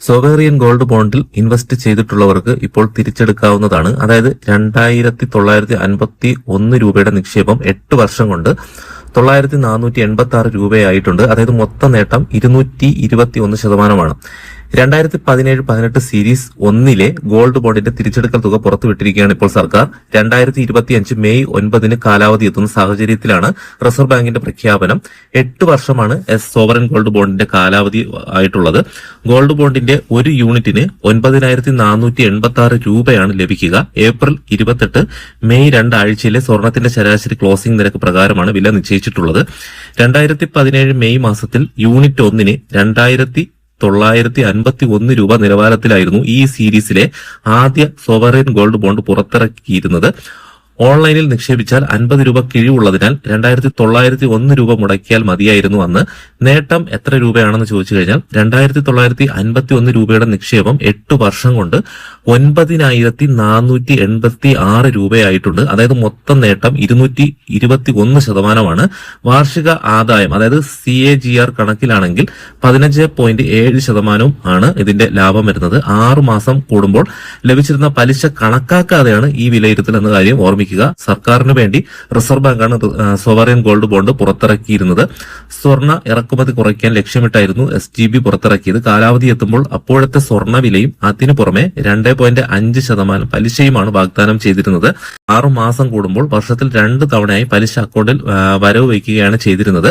സോവേറിയൻ gold ബോണ്ടിൽ invest ചെയ്തിട്ടുള്ളവർക്ക് ഇപ്പോൾ തിരിച്ചെടുക്കാവുന്നതാണ്. അതായത് രണ്ടായിരത്തി തൊള്ളായിരത്തി അൻപത്തി ഒന്ന് രൂപയുടെ നിക്ഷേപം എട്ട് വർഷം കൊണ്ട് തൊള്ളായിരത്തി നാനൂറ്റി എൺപത്തി ആറ് രൂപയായിട്ടുണ്ട്. അതായത് മൊത്ത നേട്ടം ഇരുന്നൂറ്റി ഇരുപത്തി ഒന്ന് ശതമാനമാണ്. രണ്ടായിരത്തി പതിനേഴ് പതിനെട്ട് സീരീസ് ഒന്നിലെ ഗോൾഡ് ബോണ്ടിന്റെ തിരിച്ചെടുക്കൽ തുക പുറത്തുവിട്ടിരിക്കുകയാണ് ഇപ്പോൾ സർക്കാർ. രണ്ടായിരത്തി ഇരുപത്തിയഞ്ച് മെയ് ഒൻപതിന് കാലാവധി എത്തുന്ന സാഹചര്യത്തിലാണ് റിസർവ് ബാങ്കിന്റെ പ്രഖ്യാപനം. എട്ട് വർഷമാണ് എസ് സോവറൻ ഗോൾഡ് ബോണ്ടിന്റെ കാലാവധി ആയിട്ടുള്ളത്. ഗോൾഡ് ബോണ്ടിന്റെ ഒരു യൂണിറ്റിന് ഒൻപതിനായിരത്തി നാനൂറ്റി എൺപത്തി ആറ് രൂപയാണ് ലഭിക്കുക. ഏപ്രിൽ ഇരുപത്തെട്ട് മെയ് രണ്ടാഴ്ചയിലെ സ്വർണത്തിന്റെ ശരാശരി ക്ലോസിംഗ് നിരക്ക് പ്രകാരമാണ് വില നിശ്ചയിച്ചിട്ടുള്ളത്. രണ്ടായിരത്തി പതിനേഴ് മെയ് മാസത്തിൽ യൂണിറ്റ് ഒന്നിന് രണ്ടായിരത്തി തൊള്ളായിരത്തി അൻപത്തി ഒന്ന് രൂപ നിലവാരത്തിലായിരുന്നു ഈ സീരീസിലെ ആദ്യ സോവറിൻ ഗോൾഡ് ബോണ്ട് പുറത്തിറക്കിയിരുന്നത്. ഓൺലൈനിൽ നിക്ഷേപിച്ചാൽ അൻപത് രൂപ കിഴിവുള്ളതിനാൽ രണ്ടായിരത്തി തൊള്ളായിരത്തി ഒന്ന് രൂപ മുടക്കിയാൽ മതിയായിരുന്നു അന്ന്. നേട്ടം എത്ര രൂപയാണെന്ന് ചോദിച്ചു കഴിഞ്ഞാൽ രണ്ടായിരത്തി തൊള്ളായിരത്തി അൻപത്തി ഒന്ന് രൂപയുടെ നിക്ഷേപം എട്ട് വർഷം കൊണ്ട് ഒൻപതിനായിരത്തി നാനൂറ്റി എൺപത്തി ആറ് രൂപയായിട്ടുണ്ട്. അതായത് മൊത്തം നേട്ടം ഇരുന്നൂറ്റി ഇരുപത്തി ഒന്ന് ശതമാനമാണ്. വാർഷിക ആദായം അതായത് സി എ ജി ആർ കണക്കിലാണെങ്കിൽ പതിനഞ്ച് പോയിന്റ് ഏഴ് ശതമാനവും ആണ് ഇതിന്റെ ലാഭം വരുന്നത്. ആറു മാസം കൂടുമ്പോൾ ലഭിച്ചിരുന്ന പലിശ കണക്കാക്കാതെയാണ് ഈ വിലയിരുത്തൽ എന്ന കാര്യം ഓർമ്മിക്കുക സർക്കാരിന് വേണ്ടി റിസർവ് ബാങ്കാണ് സോവറിയൻ ഗോൾഡ് ബോണ്ട് പുറത്തിറക്കിയിരുന്നത്. സ്വർണ ഇറക്കുമതി കുറയ്ക്കാൻ ലക്ഷ്യമിട്ടായിരുന്നു എസ് ജി ബി പുറത്തിറക്കിയത്. കാലാവധി എത്തുമ്പോൾ അപ്പോഴത്തെ സ്വർണ വിലയും അതിനു പുറമെ രണ്ട് പോയിന്റ് അഞ്ച് ശതമാനം പലിശയുമാണ് വാഗ്ദാനം ചെയ്തിരുന്നത്. ആറു മാസം കൂടുമ്പോൾ വർഷത്തിൽ രണ്ട് തവണയായി പലിശ അക്കൗണ്ടിൽ വരവ് വയ്ക്കുകയാണ് ചെയ്തിരുന്നത്.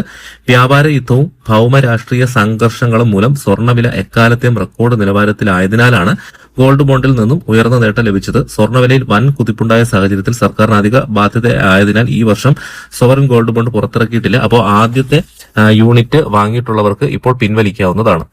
വ്യാപാര യുദ്ധവും ഭൗമ രാഷ്ട്രീയ സംഘർഷങ്ങളും മൂലം സ്വർണവില എക്കാലത്തെയും റെക്കോർഡ് നിലവാരത്തിലായതിനാലാണ് ഗോൾഡ് ബോണ്ടിൽ നിന്നും ഉയർന്ന നേട്ടം ലഭിച്ചത് സ്വർണവിലയിൽ വൻ കുതിപ്പുണ്ടായ സാഹചര്യത്തിൽ സർക്കാരിന് അധിക ബാധ്യത ആയതിനാൽ ഈ വർഷം സോവറിൻ ഗോൾഡ് ബോണ്ട് പുറത്തിറക്കിയിട്ടില്ല. അപ്പോൾ ആദ്യത്തെ യൂണിറ്റ് വാങ്ങിയിട്ടുള്ളവർക്ക് ഇപ്പോൾ പിൻവലിക്കാവുന്നതാണ്.